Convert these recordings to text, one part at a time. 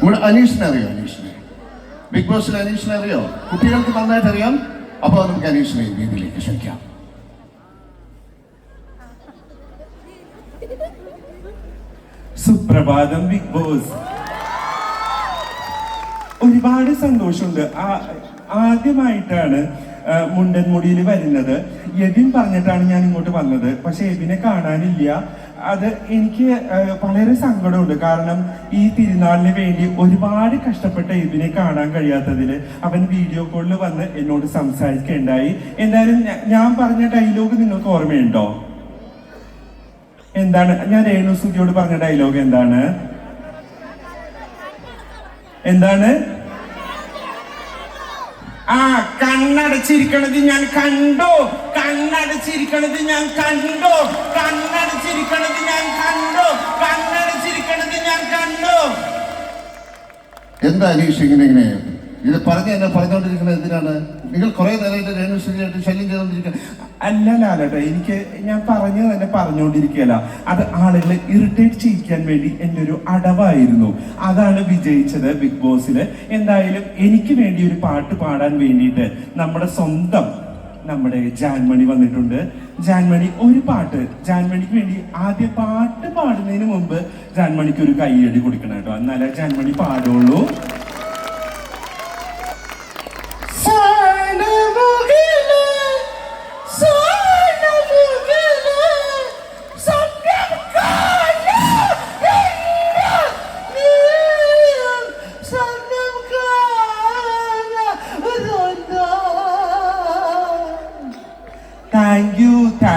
നമ്മുടെ അനീഷിനെ അറിയോ? അനീഷിനെ. ബിഗ് ബോസിൽ അനീഷിനെ അറിയോ? കുട്ടികൾക്ക് നന്നായിട്ട് അറിയാം. അപ്പോൾ നമുക്ക് അനീഷിനെ രീതിയിലേക്ക് ക്ഷണിക്കാം. സുപ്രഭാതം ബിഗ് ബോസ് ഒരുപാട് സന്തോഷമുണ്ട്. ആദ്യമായിട്ടാണ് മുണ്ടൻ മുടിയിൽ വരുന്നത്. എബിൻ പറഞ്ഞിട്ടാണ് ഞാൻ ഇങ്ങോട്ട് വന്നത്. പക്ഷെ എബിനെ കാണാനില്ല. അത് എനിക്ക് വളരെ സങ്കടമുണ്ട്. കാരണം ഈ തിരുനാളിന് വേണ്ടി ഒരുപാട് കഷ്ടപ്പെട്ട ഇതിനെ കാണാൻ കഴിയാത്തതിൽ അവൻ വീഡിയോ കോളിൽ വന്ന് എന്നോട് സംസാരിക്കുകയുണ്ടായി എന്തായാലും ഞാൻ പറഞ്ഞ ഡയലോഗ് നിങ്ങൾക്ക് ഓർമ്മയുണ്ടോ? എന്താണ്? ഞാൻ രേണു സുധിയോട് പറഞ്ഞ ഡയലോഗ് എന്താണ്? എന്താണ്? ആ കണ്ണടച്ചിരിക്കണത് ഞാൻ കണ്ടോ. കണ്ണടച്ചിരിക്കണത് ഞാൻ കണ്ടോ. കണ്ണടച്ചിരിക്കണത് ഞാൻ കണ്ടോ. കണ്ണടച്ചിരിക്കണത് ഞാൻ കണ്ടോ. എന്താ അനീഷ് ഇങ്ങനെ ഇങ്ങനെ? ഇത് പറഞ്ഞ എന്നെ പറഞ്ഞുകൊണ്ടിരിക്കുന്നത് എന്തിനാണ്? നിങ്ങൾ കുറെ നേരമായിട്ട് രേണുശ്രീയായിട്ട് ശല്യം ചെയ്തുകൊണ്ടിരിക്കുക. അല്ലല്ലാലട്ടെ എനിക്ക് ഞാൻ പറഞ്ഞു തന്നെ പറഞ്ഞുകൊണ്ടിരിക്കുകയല്ല. അത് ആളുകളെ ഇറിറ്റേറ്റ് ചെയ്യിക്കാൻ വേണ്ടി എന്റെ ഒരു അടവായിരുന്നു. അതാണ് വിജയിച്ചത് ബിഗ് ബോസിൽ എന്തായാലും എനിക്ക് വേണ്ടി ഒരു പാട്ട് പാടാൻ വേണ്ടിയിട്ട് നമ്മുടെ സ്വന്തം നമ്മുടെ ജാൻമണി വന്നിട്ടുണ്ട്. ജാൻമണി ഒരു പാട്ട്. ജാൻമണിക്ക് വേണ്ടി ആദ്യ പാട്ട് പാടുന്നതിന് മുമ്പ് ജാൻമണിക്ക് ഒരു കൈയടി കൊടുക്കണം കേട്ടോ. എന്നാലേ ജാൻമണി പാടുള്ളൂ.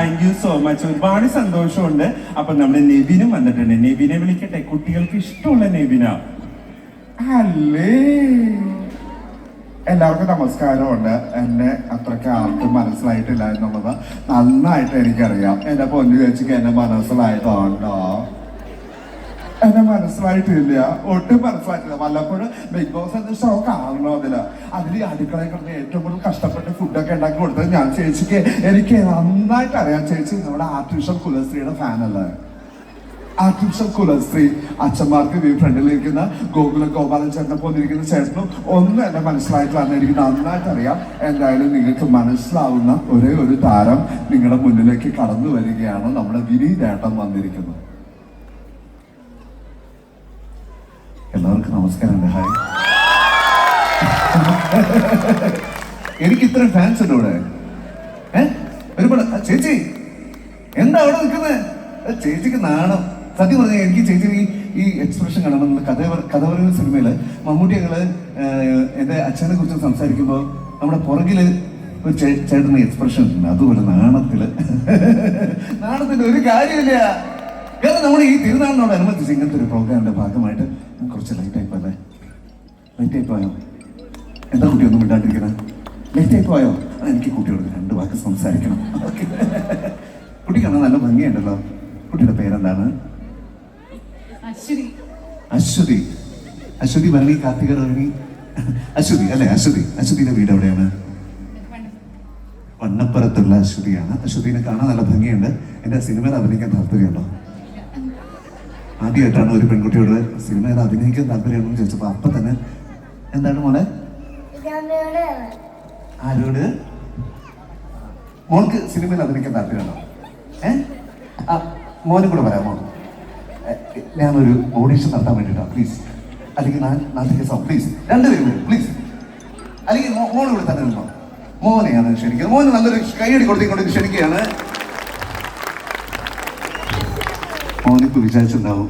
താങ്ക് യു സോ മച്ച് ഒരുപാട് സന്തോഷമുണ്ട്. അപ്പൊ നമ്മുടെ നെവിനും വന്നിട്ടുണ്ട്. നെവിനെ വിളിക്കട്ടെ. കുട്ടികൾക്ക് ഇഷ്ടമുള്ള നെവിന. അല്ലേ? എല്ലാവർക്കും നമസ്കാരമുണ്ട്. എന്നെ അത്രയ്ക്ക് ആർക്കും മനസ്സിലായിട്ടില്ല എന്നുള്ളത് നന്നായിട്ട് എനിക്കറിയാം. എന്റെ പൊന്നു ചേച്ചിക്ക് എന്നെ മനസ്സിലായിട്ടുണ്ടോ എന്നെ മനസ്സിലായിട്ടില്ല. ഒട്ടും മനസ്സിലായിട്ടില്ല. വല്ലപ്പോഴും ബിഗ് ബോസ് എന്ന ഷോ കാണണമെന്നില്ല അതിൽ അടുക്കളയിൽ കിടന്ന് ഏറ്റവും കൂടുതൽ കഷ്ടപ്പെട്ട് ഫുഡൊക്കെ ഉണ്ടാക്കി കൊടുത്തത് ഞാൻ ചേച്ചിക്ക്. എനിക്ക് നന്നായിട്ട് അറിയാം ചേച്ചി നമ്മുടെ ആർട്ടിഫിഷ്യൽ കുലശ്രീയുടെ ഫാനല്ലേ ആർട്ടിഫിഷ്യൽ കുലശ്രീ. അച്ഛന്മാർക്ക് ഈ ഫ്രണ്ടിലിരിക്കുന്ന ഗോകുല ഗോപാലൻ ചേട്ടനെ പോലിരിക്കുന്ന ചേട്ടനും ഒന്നും എന്നെ മനസ്സിലായിട്ടില്ല എനിക്ക് നന്നായിട്ട് അറിയാം. എന്തായാലും നിങ്ങൾക്ക് മനസ്സിലാവുന്ന ഒരേ ഒരു താരം നിങ്ങളുടെ മുന്നിലേക്ക് കടന്നു വരികയാണ് നമ്മുടെ വിനീതേട്ടൻ വന്നിരിക്കുന്നത്. എല്ലാവർക്കും നമസ്കാരം ഹായ് എനിക്ക് ഇത്രയും ഫാൻസ് ഉണ്ട് ഇവിടെ. ഒരുപാട് ചേച്ചി എന്താ അവിടെ നിൽക്കുന്നത് ചേച്ചിക്ക് നാണം. സത്യം പറഞ്ഞാൽ എനിക്ക് ചേച്ചി ഈ ഈ എക്സ്പ്രഷൻ കാണണം കഥ പറ- കഥ പറയുന്ന സിനിമയിൽ മമ്മൂട്ടി ഞങ്ങൾ എന്റെ അച്ഛനെ കുറിച്ച് സംസാരിക്കുമ്പോൾ നമ്മുടെ പുറകിൽ ഒരു ചേട്ടൻ എക്സ്പ്രഷൻ ഉണ്ട്. അതുപോലെ നാണത്തിൽ നാണത്തിന്റെ ഒരു കാര്യമില്ല. കാരണം നമ്മൾ ഈ തിരുനാളിനോട് അനുബന്ധിച്ച് ഇങ്ങനത്തെ ഒരു പ്രോഗ്രാമിന്റെ ഭാഗമായിട്ട് കുറച്ച് ലൈറ്റ് ആയി പോയല്ലേ ലൈറ്റ് ആയി പോയോ? എന്താ കുട്ടി ഒന്നും മിണ്ടാണ്ടിരിക്കുന്നത് ലൈറ്റ് ആയി പോയോ? ആ, എനിക്ക് കുട്ടിയോട് രണ്ട് വാക്ക് സംസാരിക്കണം. കുട്ടി കാണാൻ നല്ല ഭംഗിയുണ്ടല്ലോ. കുട്ടിയുടെ പേരെന്താണ്? അശ്വതി. അശ്വതി. ഭരണി കാർത്തിക രോഹിണി അശ്വതി അല്ലെ? അശ്വതി. അശ്വതിയുടെ വീട് എവിടെയാണ്? വണ്ണപ്പുറത്തുള്ള അശ്വതിയാണ്. അശ്വതിനെ കാണാൻ നല്ല ഭംഗിയുണ്ട്. എന്റെ സിനിമയിൽ അഭിനയിക്കാൻ താല്പര്യമുണ്ടോ? ആദ്യമായിട്ടാണ് ഒരു പെൺകുട്ടിയോട് സിനിമയിൽ അഭിനയിക്കാൻ താല്പര്യമുണ്ടെന്ന് ചോദിച്ചപ്പോ അപ്പൊ തന്നെ എന്താണ് മോളെ? ആരോട്? മോൾക്ക് സിനിമയിൽ അഭിനയിക്കാൻ താല്പര്യമാണോ ആ മോനും കൂടെ പറയാമോ ഞാനൊരു ഓഡീഷൻ നടത്താൻ വേണ്ടിട്ടാ പ്ലീസ്. അല്ലെങ്കിൽ നാട്ടിലേക്ക് സോ പ്ലീസ്. രണ്ടുപേരും വരും പ്ലീസ്. അല്ലെങ്കിൽ മോ- കൂടെ തന്നെ മോനെയാണ് ക്ഷണിക്കുന്നത്. മോന് നല്ലൊരു കൈയടി കൊടുത്തിക്കൊണ്ട് ക്ഷണിക്കുകയാണ്. മോനിപ്പോ വിചാരിച്ചിട്ടുണ്ടാവും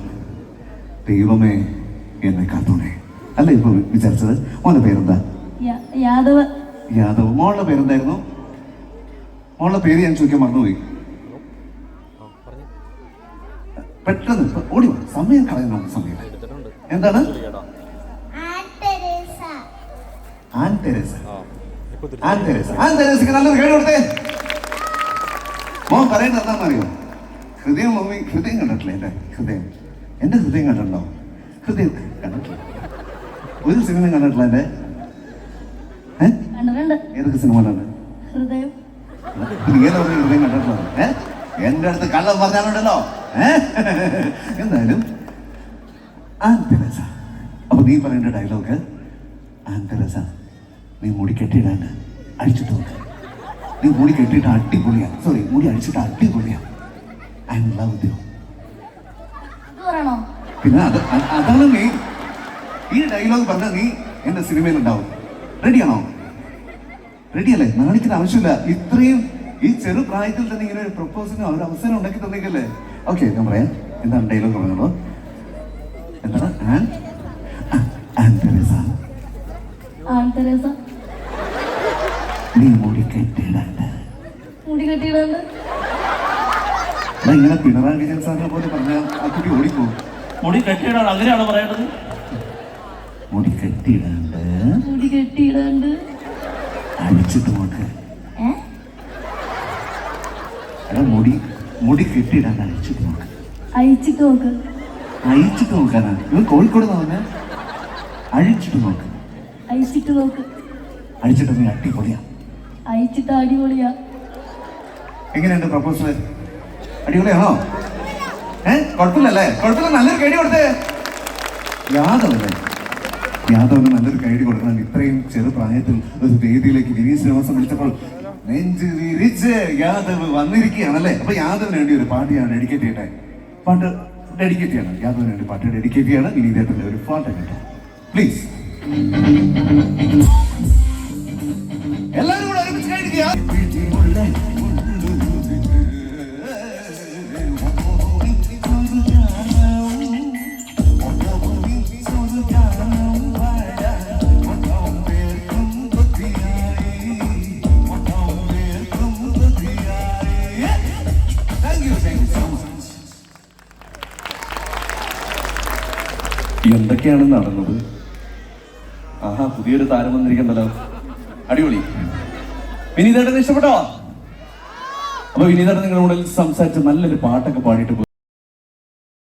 ദൈവമേ എന്നെ കാത്തോണേ അല്ല ഇപ്പൊ വിചാരിച്ചത്? മോന്റെ പേരെന്താ? യാദവ്. യാദവ. മോളുടെ പേരെന്തായിരുന്നു? മോളുടെ പേര് ഞാൻ ചോദിക്കാൻ മറന്നുപോയി. പെട്ടെന്ന് ഓടി വാ. സമയം കളയുന്ന സമയം. എന്താണ്? Ann Teresa. Ann Teresa. Ann തെരേസക്ക് നല്ലൊരു കേട് കൊടുത്തേ. മോൻ പറയുന്നത് എന്താണെന്നറിയോ? ഹൃദയം മമ്മി ഹൃദയം കണ്ടിട്ടില്ല എന്റെ ഹൃദയം? എന്റെ ഹൃദയം കണ്ടിട്ടുണ്ടോ? ഹൃദയം കണ്ടിട്ടില്ല. ഒരു സിനിമ കണ്ടിട്ടില്ല കണ്ടിട്ടുണ്ട്. ഏതൊക്കെ സിനിമ നീ ഏതാ ഹൃദയം കണ്ടിട്ടില്ല ഏ? എന്റെ അടുത്ത് കള്ളം പറഞ്ഞാലുണ്ടല്ലോ. എന്തായാലും ആന്തരസ തെരേസ അപ്പൊ നീ പറയേണ്ട ഡയലോഗ് ആന്തരസ നീ മുടി കെട്ടിയിടാണ്ട് അടിച്ചിട്ട് നോക്ക്. നീ മുടി കെട്ടിയിട്ട് അടിപൊളിയാണ് സോറി മുടി അടിച്ചിട്ട് അടിപൊളിയാ. ഐ ലവ് യു പിന്നെ അത് അതാണ് നീ. ഈ ഡയലോഗ് പറഞ്ഞ നീ എന്റെ സിനിമയിൽ ഉണ്ടാവും റെഡിയാണോ റെഡിയല്ലേ നാണിക്കുന്ന ആവശ്യമില്ല. ഇത്രയും ഈ ചെറു പ്രായത്തിൽ തന്നെ ഇങ്ങനെ ഒരു പ്രപ്പോസിന് ഒരു അവസരം ഉണ്ടാക്കി തന്നേക്കല്ലേ? ഓക്കെ ഞാൻ പറയാം. എന്താണ് ഡയലോഗ് പറഞ്ഞോ എന്താണ്? നീ മുടി കെട്ടിയിടണ്ട്. മുടി കെട്ടിയിടുന്നുണ്ട് ഞാൻ ഇങ്ങനെ പിണറായി വിജയൻ സാറിനെ പോലെ പറഞ്ഞാൽ ആ കുട്ടി ഓടിപ്പോകും മുടി കെട്ടിയിടാണ് അങ്ങനെയാണോ പറയേണ്ടത്? മുടി കെട്ടിയിടാണ്ട്. മുടി കെട്ടിയിടാണ്ട്. അടിച്ചിട്ട് നോക്ക് എടാ മുടി മുടി കെട്ടിയിടാണ്ട് അഴിച്ചിട്ട് നോക്ക് അഴിച്ചിട്ട് നോക്ക് അഴിച്ചിട്ട് നോക്കാനാണ് ഇവൻ കോഴിക്കോട് നോക്ക അഴിച്ചിട്ട് നോക്ക് അഴിച്ചിട്ട് നോക്ക് അഴിച്ചിട്ട് നീ അടിപൊളിയാ. അഴിച്ചിട്ട് അടിപൊളിയാ. എങ്ങനെയുണ്ട് പ്രപ്പോസൽ അടിപൊളിയാണോ? ഏ? കുഴപ്പമില്ലല്ലേ കുഴപ്പമില്ല നല്ലൊരു കൈഡി കൊടുത്തേ. യാദവല്ലേ? യാദവന് നല്ലൊരു കൈഡി കൊടുക്കണം. ഇത്രയും ചെറുപ്രായത്തിൽ ഒരു വേദിയിലേക്ക് വിനീത് ശ്രീനിവാസം വിളിച്ചപ്പോൾ നെഞ്ച് യാദവ് വന്നിരിക്കുകയാണല്ലേ? അപ്പൊ യാദവിന് വേണ്ടി ഒരു പാട്ട് ഞാൻ ഡെഡിക്കേറ്റ് ചെയ്യട്ടെ. പാട്ട് ഡെഡിക്കേറ്റ് ചെയ്യണം. യാദവിന് വേണ്ടി പാട്ട് ഡെഡിക്കേറ്റ് ചെയ്യണം. ഇനി ഇദ്ദേഹത്തിന്റെ ഒരു പാട്ട് കേട്ടോ. പ്ലീസ് എന്തൊക്കെയാണ് നടന്നത്? ആഹാ പുതിയൊരു താരം വന്നിരിക്കണ്ടല്ലോ. അടിപൊളി. വിനീതേട്ടൻ ഇഷ്ടപ്പെട്ടോ? അപ്പൊ വിനീതേട്ടൻ നിങ്ങളുടെ സംസാരിച്ച് നല്ലൊരു പാട്ടൊക്കെ പാടിയിട്ട്